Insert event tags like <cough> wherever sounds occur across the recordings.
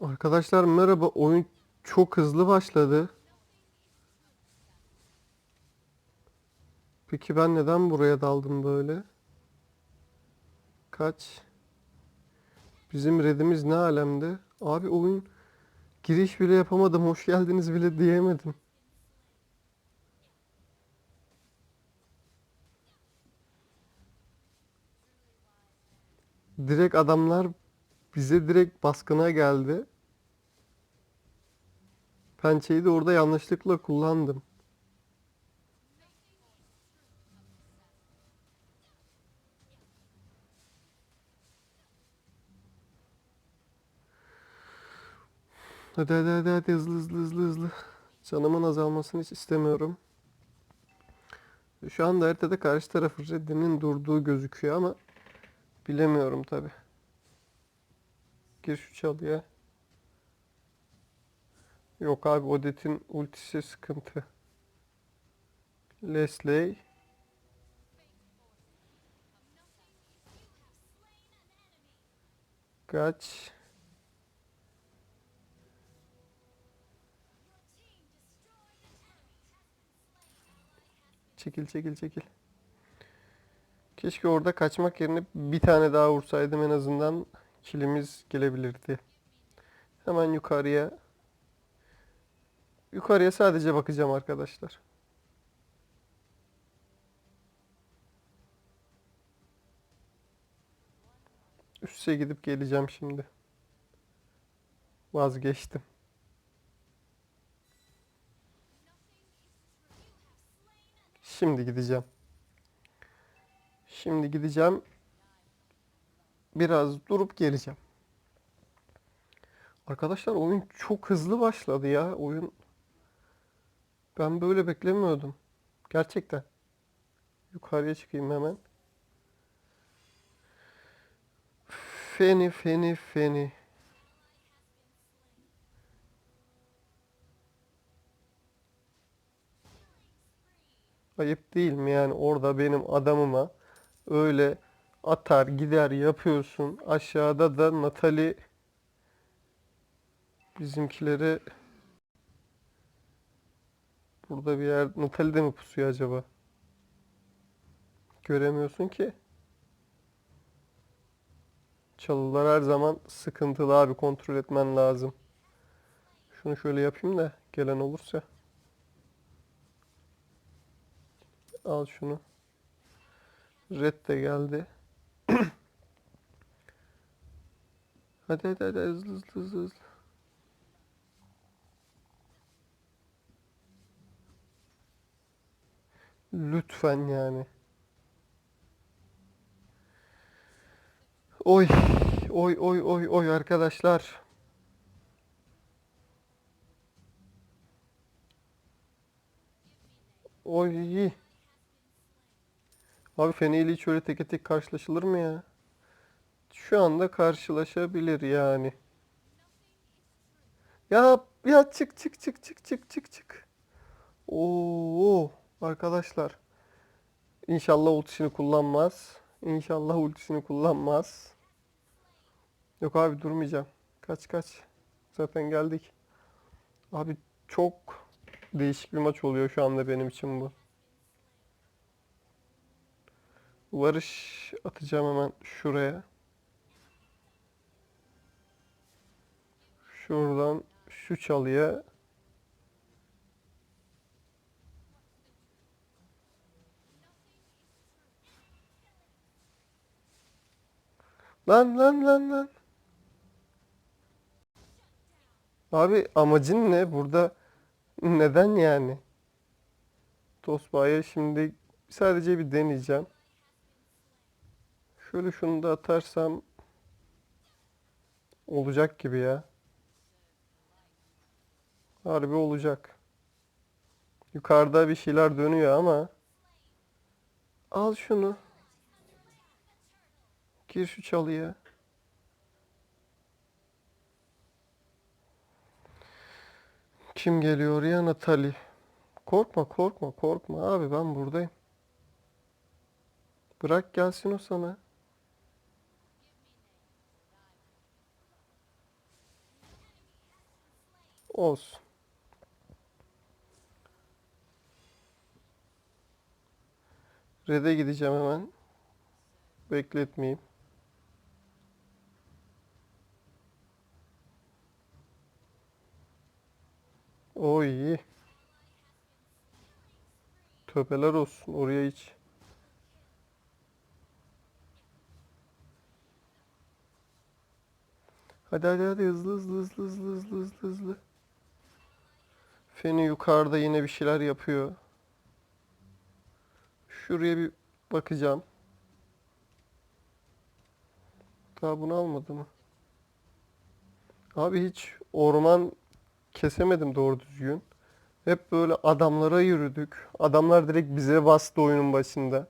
Arkadaşlar merhaba. Oyun çok hızlı başladı. Peki ben neden buraya daldım böyle? Kaç? Bizim redimiz ne alemde? Abi oyun giriş bile yapamadım. Hoş geldiniz bile diyemedim. Direkt adamlar bize direkt baskına geldi. Pençeyi de orada yanlışlıkla kullandım. Hadi hadi hadi hadi hızlı hızlı hızlı hızlı. Canımın azalmasını hiç istemiyorum. Şu anda haritada karşı tarafı Reddy'nin durduğu gözüküyor ama bilemiyorum tabi. Gir şu çalıya. Yok abi Odette'in ultisi sıkıntı. Leslie. Kaç. Çekil çekil çekil. Keşke orada kaçmak yerine bir tane daha vursaydım en azından kilimiz gelebilirdi. Hemen yukarıya. Yukarıya sadece bakacağım arkadaşlar. Üste gidip geleceğim şimdi. Vazgeçtim. Şimdi gideceğim. Şimdi gideceğim. Biraz durup geleceğim. Arkadaşlar oyun çok hızlı başladı ya. Oyun ben böyle beklemiyordum. Gerçekten. Yukarıya çıkayım hemen. Feni feni feni. Ayıp değil mi yani orada benim adamıma öyle atar gider yapıyorsun. Aşağıda da Natali bizimkileri burada bir yer Natali de mi pusuyor acaba? Göremiyorsun ki. Çalılar her zaman sıkıntılı abi kontrol etmen lazım. Şunu şöyle yapayım da gelen olursa. Al şunu. Red de geldi. Hadi hadi hadi hızlı hızlı hızlı hızlı. Lütfen yani. Oy oy oy oy oy arkadaşlar. Oy. Abi Feni ile hiç öyle teke tek karşılaşılır mı ya? Şu anda karşılaşabilir yani. Ya ya çık çık çık çık çık çık çık. Oo arkadaşlar. İnşallah ultisini kullanmaz. İnşallah ultisini kullanmaz. Yok abi durmayacağım. Kaç kaç. Zaten geldik. Abi çok değişik bir maç oluyor şu anda benim için bu. Varış atacağım hemen şuraya. Şuradan şu çalıya. Lan lan lan lan. Abi amacın ne? Burada neden yani? Tosbağa'ya şimdi sadece bir deneyeceğim. Şöyle şunu da atarsam olacak gibi ya. Harbi olacak. Yukarıda bir şeyler dönüyor ama al şunu. Gir şu çalıya. Kim geliyor ya Natali? Korkma korkma korkma abi ben buradayım. Bırak gelsin o sana. Olsun. Red'e gideceğim hemen. Bekletmeyeyim. O iyi. Tövbeler olsun oraya hiç. Hadi hadi hadi hızlı hızlı hızlı hızlı hızlı hızlı. Feni yukarıda yine bir şeyler yapıyor. Şuraya bir bakacağım. Daha bunu almadı mı? Abi hiç orman kesemedim doğru düzgün. Hep böyle adamlara yürüdük. Adamlar direkt bize bastı oyunun başında.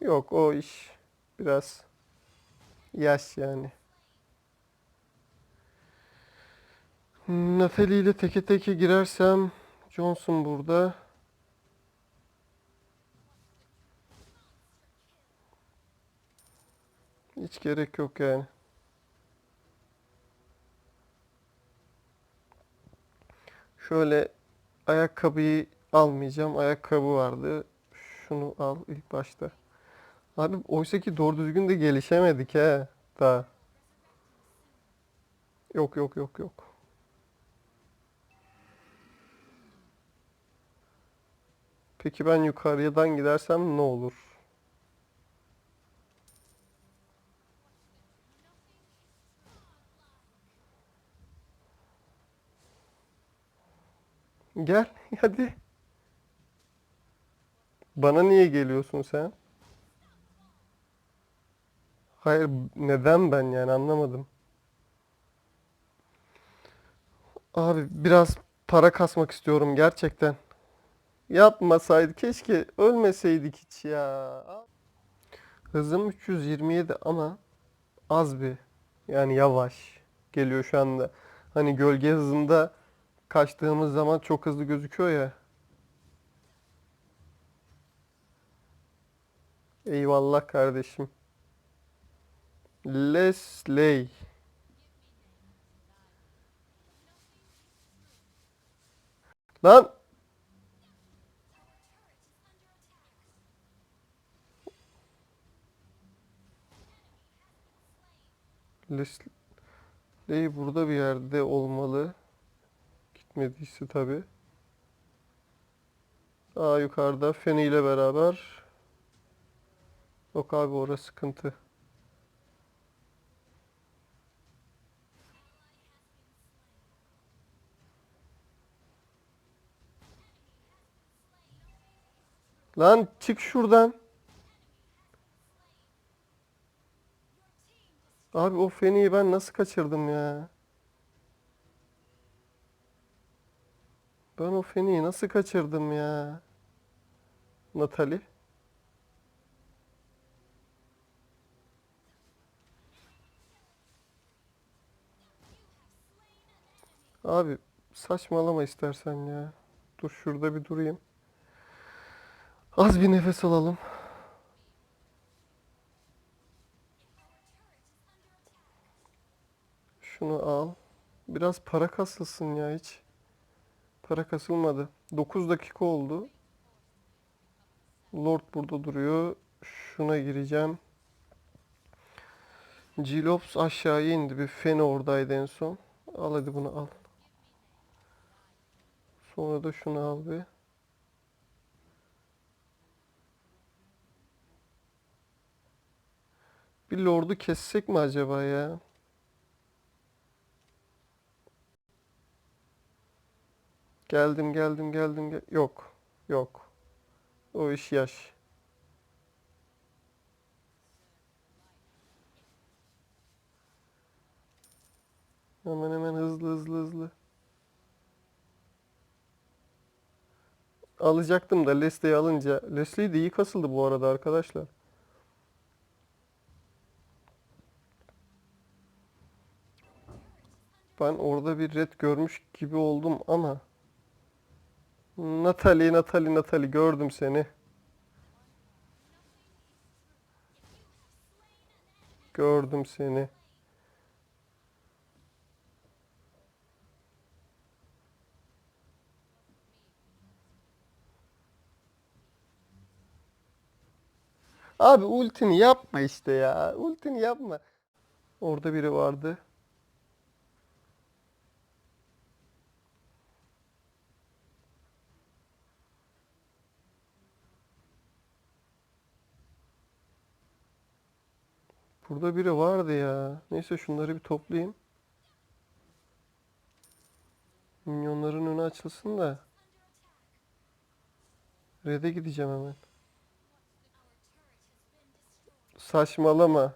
Yok o iş biraz yaş yani. Nathalie ile teke teke girersem Johnson burada. Hiç gerek yok yani. Şöyle ayakkabıyı almayacağım. Ayakkabı vardı. Şunu al ilk başta. Abi oysa ki doğru düzgün de gelişemedik he. Daha. Yok yok yok yok. Peki ben yukarıdan gidersem ne olur? Gel <laughs> hadi. Bana niye geliyorsun sen? Hayır neden ben yani anlamadım. Abi biraz para kasmak istiyorum gerçekten. Yapmasaydı keşke ölmeseydik hiç ya. Hızım 327 ama az bir yani yavaş geliyor şu anda. Hani gölge hızında kaçtığımız zaman çok hızlı gözüküyor ya. Eyvallah kardeşim. Leslie. Lan Leslie burada bir yerde olmalı. Gitmediyse tabii. Aa yukarıda Feni ile beraber. Yok abi orası sıkıntı. Lan çık şuradan. Abi o Feni'yi ben nasıl kaçırdım ya? Ben o Feni'yi nasıl kaçırdım ya? Natalie. Abi saçmalama istersen ya. Dur şurada bir durayım. Az bir nefes alalım. Şunu al. Biraz para kasılsın ya hiç. Para kasılmadı. 9 dakika oldu. Lord burada duruyor. Şuna gireceğim. Gilops aşağıya indi. Bir Feni oradaydı en son. Al hadi bunu al. Sonra da şunu al bir. Bir Lord'u kessek mi acaba ya? Geldim geldim geldim. Gel yok. Yok. O iş yaş. Hemen hemen hızlı hızlı hızlı. Alacaktım da Leslie'yi alınca. Leslie de iyi kasıldı bu arada arkadaşlar. Ben orada bir red görmüş gibi oldum ama Natalie, Natalie, Natalie gördüm seni. Gördüm seni. Abi ultini yapma işte ya. Ultini yapma. Orada biri vardı. Burada biri vardı ya. Neyse şunları bir toplayayım. Minyonların önü açılsın da. Red'e gideceğim hemen. Saçmalama.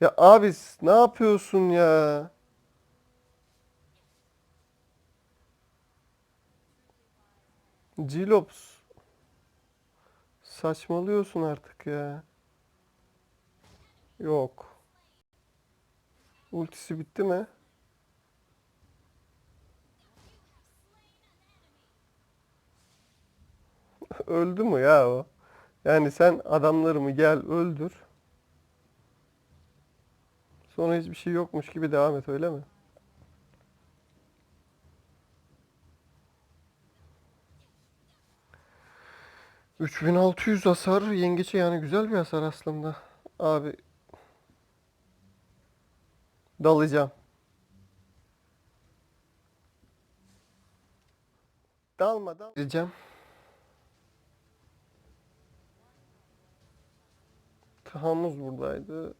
Ya abi ne yapıyorsun ya? Cilops. Saçmalıyorsun artık ya. Yok. Ultisi bitti mi? <laughs> Öldü mü ya o? Yani sen adamlarımı gel öldür. Sonra hiçbir şey yokmuş gibi devam et öyle mi? ...3600 hasar yengeçe yani güzel bir hasar aslında. Abi... Dalacağım. Dalma dal. Diyeceğim. Tahamuz buradaydı.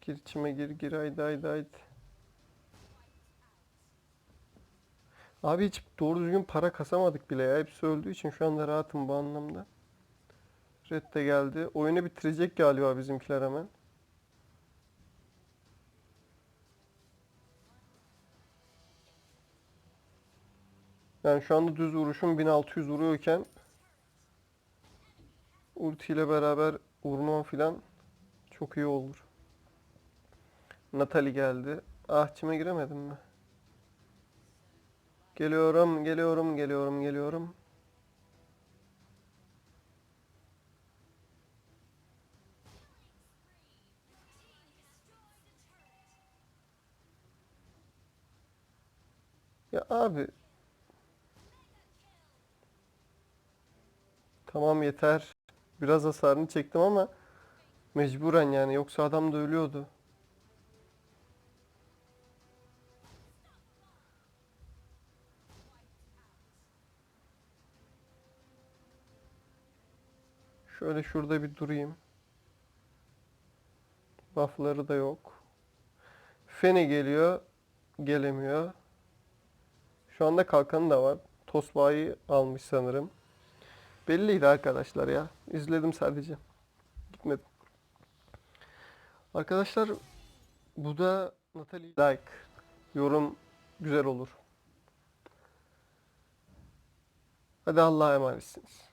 Gir içime gir gir haydi haydi haydi. Abi hiç doğru düzgün para kasamadık bile ya. Hepsi öldüğü için şu anda rahatım bu anlamda. Red de geldi. Oyunu bitirecek galiba bizimkiler hemen. Yani şu anda düz vuruşum 1600 vuruyorken ulti ile beraber vurmam filan çok iyi olur. Natalie geldi. Ah çime giremedim mi? Geliyorum, geliyorum, geliyorum, geliyorum. Ya abi. Tamam yeter. Biraz hasarını çektim ama mecburen yani yoksa adam da ölüyordu. Şöyle şurada bir durayım. Buff'ları da yok. Feni geliyor. Gelemiyor. Şu anda kalkanı da var. Tosbağa'yı almış sanırım. Belliydi arkadaşlar ya. İzledim sadece. Gitmedim. Arkadaşlar bu da Natalie like. Yorum güzel olur. Hadi Allah'a emanetsiniz.